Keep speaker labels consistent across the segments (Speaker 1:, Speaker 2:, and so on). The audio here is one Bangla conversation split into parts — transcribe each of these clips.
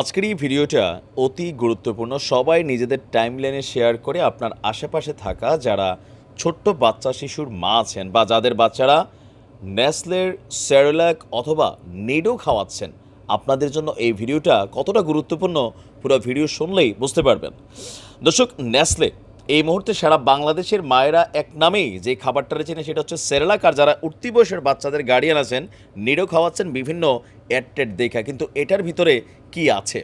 Speaker 1: আজকের এই ভিডিওটা অতি গুরুত্বপূর্ণ। সবাই নিজেদের টাইমলাইনে শেয়ার করে আপনার আশেপাশে থাকা যারা ছোট্ট বাচ্চা শিশুর মা আছেন বা যাদের বাচ্চারা নেসলের স্যারোল্যাক অথবা নেডো খাওয়াচ্ছেন, আপনাদের জন্য এই ভিডিওটা কতটা গুরুত্বপূর্ণ পুরো ভিডিও শুনলেই বুঝতে পারবেন। দর্শক, নেসলে এই মুহূর্তে সারা বাংলাদেশের মায়েরা এক নামেই যে খাবারটা চেনে সেটা হচ্ছে সেরেলাক আর যারা উঠতি বয়সের বাচ্চাদের গার্ডিয়ান আছেন নিডো খাওয়াচ্ছেন বিভিন্ন অ্যাডটেড দেখা। কিন্তু এটার ভিতরে কি আছে?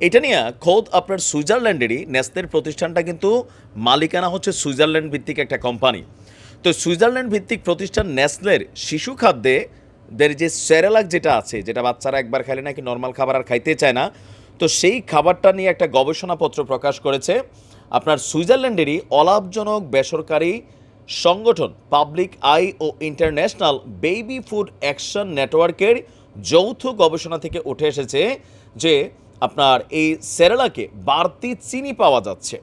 Speaker 1: এটা নিয়ে খোদ আপনার সুইজারল্যান্ডেরই নেস্তের প্রতিষ্ঠানটা কিন্তু মালিকানা হচ্ছে সুইজারল্যান্ড ভিত্তিক একটা কোম্পানি তো সুইজারল্যান্ড ভিত্তিক প্রতিষ্ঠান নেসলের শিশু খাদ্যে দের যে সেরেলাক যেটা আছে, যেটা বাচ্চারা একবার খাইলে নাকি নর্মাল খাবার আর খাইতে চায় না। তো সেই খাবারটা নিয়ে একটা গবেষণাপত্র প্রকাশ করেছে। আপনার সুইজারল্যান্ডেরই অলাভজনক বেসরকারি সংগঠন পাবলিক আই ও ইন্টারন্যাশনাল বেবি ফুড অ্যাকশন নেটওয়ার্কের যৌথ গবেষণা থেকে উঠে এসেছে যে আপনার এই সেরেলাকে বাড়তি চিনি পাওয়া যাচ্ছে।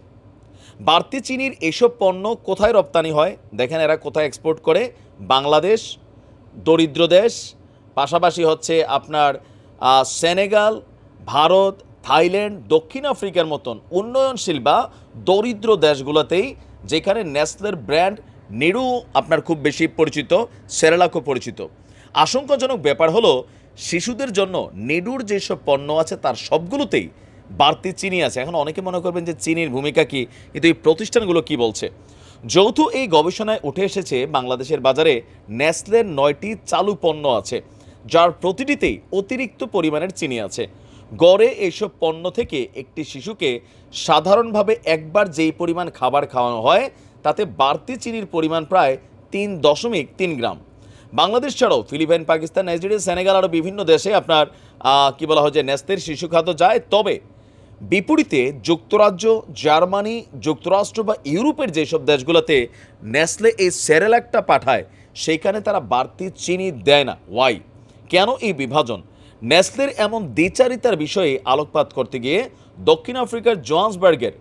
Speaker 1: বাড়তি চিনির এসব পণ্য কোথায় রপ্তানি হয়? দেখেন এরা কোথায় এক্সপোর্ট করে? বাংলাদেশ, দরিদ্র দেশ, পাশাপাশি হচ্ছে আপনার সেনেগাল, ভারত থাইল্যান্ড, দক্ষিণ আফ্রিকার মতন উন্নয়নশীল বা দরিদ্র দেশগুলোতেই যেখানে নেসলের ব্র্যান্ড নিরু আপনার খুব বেশি পরিচিত, সেরেলাকও পরিচিত। আশঙ্কাজনক ব্যাপার হলো, শিশুদের জন্য নেডুর যেসব পণ্য আছে তার সবগুলোতেই বাড়তি চিনি আছে। এখন অনেকে মনে করবেন যে চিনির ভূমিকা কি, কিন্তু এই প্রতিষ্ঠানগুলো কি বলছে? যৌথ এই গবেষণায় উঠে এসেছে, বাংলাদেশের বাজারে নেসলের নয়টি চালু পণ্য আছে, যার প্রতিটিতেই অতিরিক্ত পরিমাণের চিনি আছে। গড়ে এইসব পণ্য থেকে একটি শিশুকে সাধারণভাবে একবার যেই পরিমাণ খাবার খাওয়ানো হয়, তাতে বাড়তি চিনির পরিমাণ প্রায় তিন দশমিক তিন গ্রাম। বাংলাদেশ ছাড়াও ফিলিপাইন, পাকিস্তান, নাইজেরিয়া, সেনেগাল আরও বিভিন্ন দেশে আপনার কি বলা হয় যে নেস্তের শিশু খাদ্য যায়। তবে বিপরীতে যুক্তরাজ্য, জার্মানি, যুক্তরাষ্ট্র বা ইউরোপের যেসব দেশগুলোতে নেসলে এই সেরেলাকটা পাঠায় সেইখানে তারা বাড়তি চিনি দেয় না। ওয়াই কেন এই বিভাজন? নেসলের এমন দ্বিচারিতার বিষয়ে আলোকপাত করতে গিয়ে দক্ষিণ আফ্রিকার জোহান্সবার্গের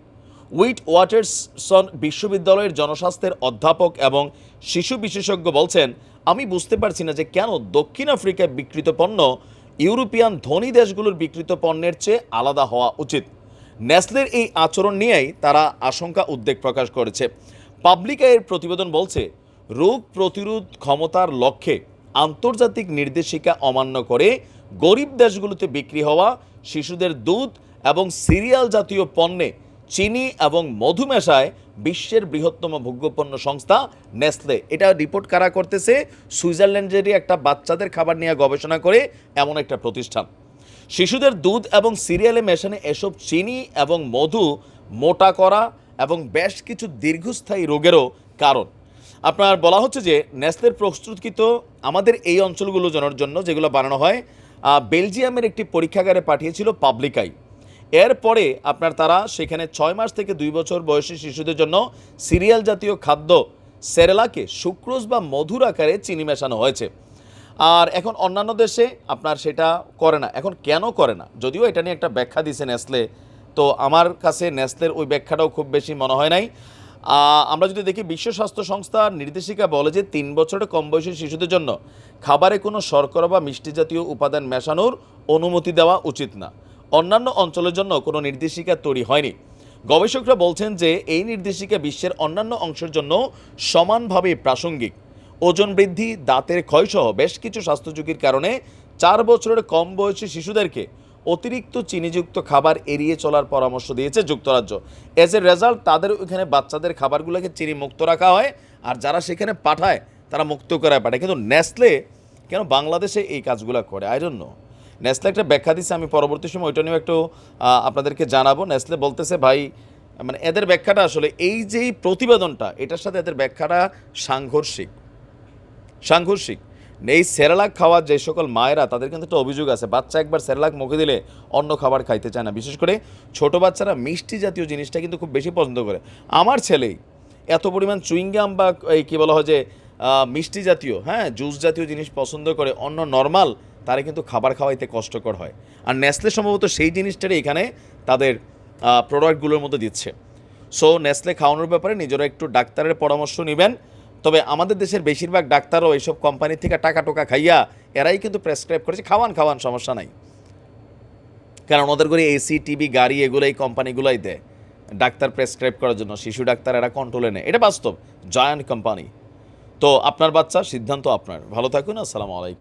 Speaker 1: উইট ওয়াটারসন বিশ্ববিদ্যালয়ের জনস্বাস্থ্যের অধ্যাপক এবং শিশু বিশেষজ্ঞ বলছেন, আমি বুঝতে পারছি না যে কেন দক্ষিণ আফ্রিকায় বিকৃত পণ্য ইউরোপিয়ান ধনী দেশগুলোর বিকৃত পণ্যের চেয়ে আলাদা হওয়া উচিত। নেসলের এই আচরণ নিয়েই তারা আশঙ্কা উদ্বেগ প্রকাশ করেছে। পাবলিক আয়ের প্রতিবেদন বলছে, রোগ প্রতিরোধ ক্ষমতার লক্ষ্যে আন্তর্জাতিক নির্দেশিকা অমান্য করে গরিব দেশগুলোতে বিক্রি হওয়া, শিশুদের দুধ এবং সিরিয়াল জাতীয় পণ্যে চিনি এবং মধু মেশায় বিশ্বের বৃহত্তম ভোগ্যপণ্য সংস্থা নেসলে। এটা রিপোর্ট কারা করতেছে? সুইজারল্যান্ডেরই একটা বাচ্চাদের খাবার নিয়ে গবেষণা করে এমন একটা প্রতিষ্ঠান। শিশুদের দুধ এবং সিরিয়ালে মেশানো এসব চিনি এবং মধু মোটা করা এবং বেশ কিছু দীর্ঘস্থায়ী রোগেরও কারণ। আপনার বলা হচ্ছে যে, নেসলের প্রস্তুতকৃত আমাদের এই অঞ্চলগুলো জানার জন্য যেগুলো বানানো হয় বেলজিয়ামের একটি পরীক্ষাগারে পাঠিয়েছিল পাবলিকাই। এরপরে আপনার তারা সেখানে ছয় মাস থেকে দুই বছর বয়সী শিশুদের জন্য সিরিয়াল জাতীয় খাদ্য সেরেলাকে সুক্রোজ বা মধুর আকারে চিনি মেশানো হয়েছে। আর এখন অন্যান্য দেশে আপনার সেটা করে না। এখন কেন করে না? যদিও এটা নিয়ে একটা ব্যাখ্যা দিছে নেসলে। তো আমার কাছে নেসলের ওই ব্যাখ্যাটাও খুব বেশি মনে হয় নাই। আমরা যদি দেখি বিশ্ব স্বাস্থ্য সংস্থার নির্দেশিকা বলে যে তিন বছরের কম বয়সী শিশুদের জন্য খাবারে কোনো শর্করা বা মিষ্টি জাতীয় উপাদান মেশানোর অনুমতি দেওয়া উচিত না। অন্যান্য অঞ্চলের জন্য কোনো নির্দেশিকা তৈরি হয়নি। গবেষকরা বলছেন যে এই নির্দেশিকা বিশ্বের অন্যান্য অংশের জন্য সমানভাবে প্রাসঙ্গিক। ওজন বৃদ্ধি, দাঁতের ক্ষয়সহ বেশ কিছু স্বাস্থ্য ঝুঁকির কারণে চার বছরের কম বয়সী শিশুদেরকে অতিরিক্ত চিনিযুক্ত খাবার এড়িয়ে চলার পরামর্শ দিয়েছে যুক্তরাজ্য। এজ এ রেজাল্ট তাদের ওইখানে বাচ্চাদের খাবারগুলোকে চিনি মুক্ত রাখা হয়, আর যারা সেখানে পাঠায়, তারা মুক্ত করায় পাঠায়। কিন্তু নেসলে কেন বাংলাদেশে এই কাজগুলো করে? ডোন্ট নো নেসলে একটা ব্যাখ্যা দিচ্ছে আমি পরবর্তী সময় ওইটা নিয়েও একটু আপনাদেরকে জানাব। নেসলে বলতেছে, ভাই মানে এদের ব্যাখ্যাটা আসলে এই যে এই প্রতিবেদনটা, এটার সাথে এদের ব্যাখ্যাটা সাংঘর্ষিক। সাংঘর্ষিক। এই সেরালাক খাওয়ার যে সকল মায়েরা, তাদের কিন্তু একটা অভিযোগ আছে। বাচ্চা একবার সেরালাক মুখে দিলে অন্য খাবার খাইতে চায় না। বিশেষ করে ছোট বাচ্চারা মিষ্টি জাতীয় জিনিসটা কিন্তু খুব বেশি পছন্দ করে। আমার ছেলেই এত পরিমাণ চুইংগাম বা এই কী বলা হয় যে মিষ্টি জাতীয় হ্যাঁ জুস জাতীয় জিনিস পছন্দ করে, অন্য নর্মাল, তারা কিন্তু খাবার খাওয়াইতে কষ্টকর হয়। আর নেসলে সম্ভবত সেই জিনিসটারই এখানে তাদের প্রোডাক্টগুলোর মধ্যে দিচ্ছে। সো নেসলে খাওয়ানোর ব্যাপারে নিজেরা একটু ডাক্তারের পরামর্শ নেবেন। তবে আমাদের দেশের বেশিরভাগ ডাক্তারও এইসব কোম্পানি থেকে টাকা টোকা খাইয়া এরাই কিন্তু প্রেসক্রাইব করেছে। খাওয়ান খাওয়ান, সমস্যা নাই। কারণ ওদের করে এসি, টিভি, গাড়ি, এগুলো এই কোম্পানিগুলোই দেয় ডাক্তার প্রেসক্রাইব করার জন্য। শিশু ডাক্তার এরা কন্ট্রোলে নেয়। এটা বাস্তব। জায়ান্ট কোম্পানি তো আপনার বাচ্চা, সিদ্ধান্ত আপনার। ভালো থাকুন, আসসালামু আলাইকুম।